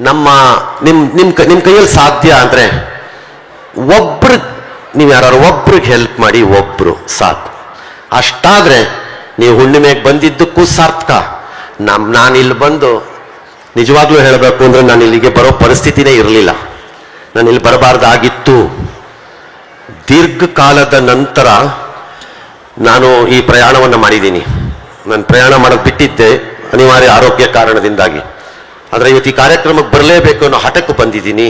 ನಮ್ಮ ನಿಮ್ಮ ನಿಮ್ಮ ನಿಮ್ಮ ಕೈಯಲ್ಲಿ ಸಾಧ್ಯ ಅಂದರೆ ಒಬ್ರು, ನೀವು ಯಾರು ಒಬ್ರಿಗೆ ಹೆಲ್ಪ್ ಮಾಡಿ ಒಬ್ರು ಸಾಕು. ಅಷ್ಟಾದ್ರೆ ನೀವು ಹುಣ್ಣಿಮೆಗೆ ಬಂದಿದ್ದಕ್ಕೂ ಸಾರ್ಥಕ. ನಮ್, ನಾನು ಇಲ್ಲಿ ಬಂದು ನಿಜವಾಗ್ಲೂ ಹೇಳಬೇಕು ಅಂದ್ರೆ ನಾನು ಇಲ್ಲಿಗೆ ಬರೋ ಪರಿಸ್ಥಿತಿನೇ ಇರಲಿಲ್ಲ. ನಾನು ಇಲ್ಲಿ ಬರಬಾರ್ದಾಗಿತ್ತು. ದೀರ್ಘಕಾಲದ ನಂತರ ನಾನು ಈ ಪ್ರಯಾಣವನ್ನು ಮಾಡಿದ್ದೀನಿ. ನಾನು ಪ್ರಯಾಣ ಮಾಡೋದು ಬಿಟ್ಟಿದ್ದೆ ಅನಿವಾರ್ಯ ಆರೋಗ್ಯ ಕಾರಣದಿಂದಾಗಿ. ಆದರೆ ಇವತ್ತು ಈ ಕಾರ್ಯಕ್ರಮಕ್ಕೆ ಬರಲೇಬೇಕು ಅನ್ನೋ ಹಠಕ್ಕೆ ಬಂದಿದ್ದೀನಿ.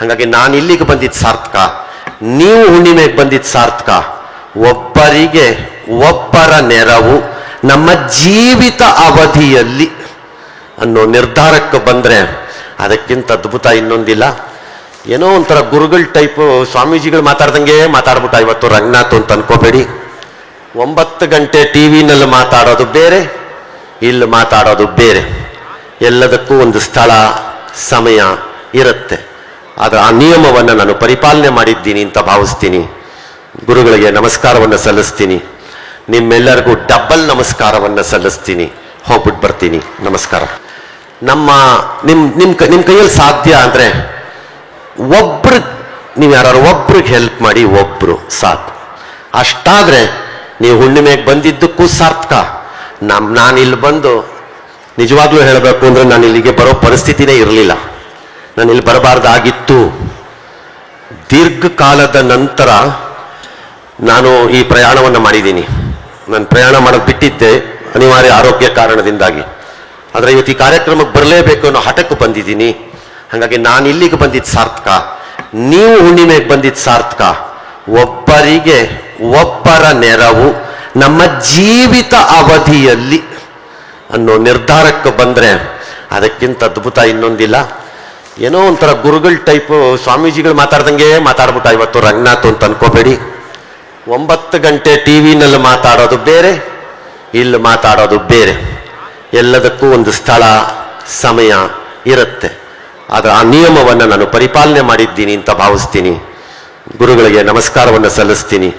ಹಾಗಾಗಿ ನಾನು ಇಲ್ಲಿಗೆ ಬಂದಿದ್ದು ಸಾರ್ಥಕ. ನೀವು ಹುಣ್ಣಿಮೆಗೆ ಬಂದಿದ್ದು ಸಾರ್ಥಕ. ಒಬ್ಬರಿಗೆ ಒಬ್ಬರ ನೆರವು ನಮ್ಮ ಜೀವಿತ ಅವಧಿಯಲ್ಲಿ ಅನ್ನೋ ನಿರ್ಧಾರಕ್ಕೆ ಬಂದರೆ ಅದಕ್ಕಿಂತ ಅದ್ಭುತ ಇನ್ನೊಂದಿಲ್ಲ. ಏನೋ ಒಂಥರ ಗುರುಗಳ ಟೈಪು ಸ್ವಾಮೀಜಿಗಳು ಮಾತಾಡ್ದಂಗೆ ಮಾತಾಡ್ಬಿಟ್ಟ ಇವತ್ತು ರಂಗನಾಥ್ ಅಂತ ಅನ್ಕೋಬೇಡಿ. ಒಂಬತ್ತು ಗಂಟೆ ಟಿ ವಿನಲ್ಲಿ ಮಾತಾಡೋದು ಬೇರೆ, ಇಲ್ಲಿ ಮಾತಾಡೋದು ಬೇರೆ. ಎಲ್ಲದಕ್ಕೂ ಒಂದು ಸ್ಥಳ, ಸಮಯ ಇರುತ್ತೆ. ಆದರೆ ಆ ನಿಯಮವನ್ನು ನಾನು ಪರಿಪಾಲನೆ ಮಾಡಿದ್ದೀನಿ ಅಂತ ಭಾವಿಸ್ತೀನಿ. ಗುರುಗಳಿಗೆ ನಮಸ್ಕಾರವನ್ನು ಸಲ್ಲಿಸ್ತೀನಿ. ನಿಮ್ಮೆಲ್ಲರಿಗೂ ಡಬ್ಬಲ್ ನಮಸ್ಕಾರವನ್ನು ಸಲ್ಲಿಸ್ತೀನಿ. ಹೋಗ್ಬಿಟ್ಟು ಬರ್ತೀನಿ. ನಮಸ್ಕಾರ. ನಮ್ಮ ನಿಮ್ಮ ನಿಮ್ಮ ನಿಮ್ಮ ಕೈಯಲ್ಲಿ ಸಾಧ್ಯ ಅಂದರೆ ಒಬ್ರು, ನೀವು ಯಾರು ಒಬ್ರಿಗೆ ಹೆಲ್ಪ್ ಮಾಡಿ ಒಬ್ರು ಸಾಕು. ಅಷ್ಟಾದ್ರೆ ನೀವು ಹುಣ್ಣಿಮೆಗೆ ಬಂದಿದ್ದಕ್ಕೂ ಸಾರ್ಥಕ ನಮ್ಮ ನಾನು ಇಲ್ಲಿ ಬಂದು ನಿಜವಾಗ್ಲೂ ಹೇಳಬೇಕು ಅಂದ್ರೆ ನಾನು ಇಲ್ಲಿಗೆ ಬರೋ ಪರಿಸ್ಥಿತಿನೇ ಇರಲಿಲ್ಲ. ನಾನು ಇಲ್ಲಿ ಬರಬಾರ್ದಾಗಿತ್ತು. ದೀರ್ಘಕಾಲದ ನಂತರ ನಾನು ಈ ಪ್ರಯಾಣವನ್ನು ಮಾಡಿದ್ದೀನಿ. ನಾನು ಪ್ರಯಾಣ ಮಾಡೋದು ಬಿಟ್ಟಿದ್ದೆ ಅನಿವಾರ್ಯ ಆರೋಗ್ಯ ಕಾರಣದಿಂದಾಗಿ. ಆದರೆ ಇವತ್ತು ಈ ಕಾರ್ಯಕ್ರಮಕ್ಕೆ ಬರಲೇಬೇಕು ಅನ್ನೋ ಹಠಕ್ಕೆ ಬಂದಿದ್ದೀನಿ. ಹಾಗಾಗಿ ನಾನು ಇಲ್ಲಿಗೆ ಬಂದಿದ್ದು ಸಾರ್ಥಕ. ನೀವು ಹುಣ್ಣಿಮೆಗೆ ಬಂದಿದ್ದು ಸಾರ್ಥಕ. ಒಬ್ಬರಿಗೆ ಒಬ್ಬರ ನೆರವು ನಮ್ಮ ಜೀವಿತ ಅವಧಿಯಲ್ಲಿ ಅನ್ನೋ ನಿರ್ಧಾರಕ್ಕೆ ಬಂದರೆ ಅದಕ್ಕಿಂತ ಅದ್ಭುತ ಇನ್ನೊಂದಿಲ್ಲ. ಏನೋ ಒಂಥರ ಗುರುಗಳ ಟೈಪು ಸ್ವಾಮೀಜಿಗಳು ಮಾತಾಡ್ದಂಗೆ ಮಾತಾಡ್ಬಿಟ್ಟ ಇವತ್ತು ರಂಗನಾಥ್ ಅಂತ ಅನ್ಕೋಬೇಡಿ. ಒಂಬತ್ತು ಗಂಟೆ ಟಿ ವಿನಲ್ಲಿ ಮಾತಾಡೋದು ಬೇರೆ, ಇಲ್ಲಿ ಮಾತಾಡೋದು ಬೇರೆ. ಎಲ್ಲದಕ್ಕೂ ಒಂದು ಸ್ಥಳ, ಸಮಯ ಇರುತ್ತೆ. ಅದು ಆ ನಿಯಮವನ್ನು ನಾನು ಪರಿಪಾಲನೆ ಮಾಡಿದ್ದೀನಿ ಅಂತ ಭಾವಿಸ್ತೀನಿ. ಗುರುಗಳಿಗೆ ನಮಸ್ಕಾರವನ್ನು ಸಲ್ಲಿಸ್ತೀನಿ.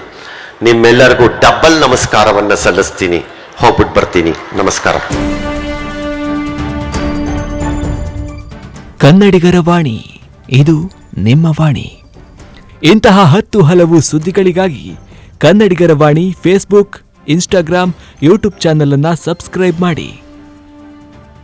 ನಿಮ್ಮೆಲ್ಲರಿಗೂ ಡಬ್ಬಲ್ ನಮಸ್ಕಾರವನ್ನು ಸಲ್ಲಿಸ್ತೀನಿ. ಹೋಗ್ಬಿಟ್ಟು ಬರ್ತೀನಿ. ನಮಸ್ಕಾರ. ಕನ್ನಡಿಗರ ವಾಣಿ, ಇದು ನಿಮ್ಮ ವಾಣಿ. ಇಂತಹ ಹತ್ತು ಹಲವು ಸುದ್ದಿಗಳಿಗಾಗಿ ಕನ್ನಡಿಗರ Vani Facebook Instagram YouTube channel ಅನ್ನ ಸಬ್ಸ್ಕ್ರೈಬ್ ಮಾಡಿ.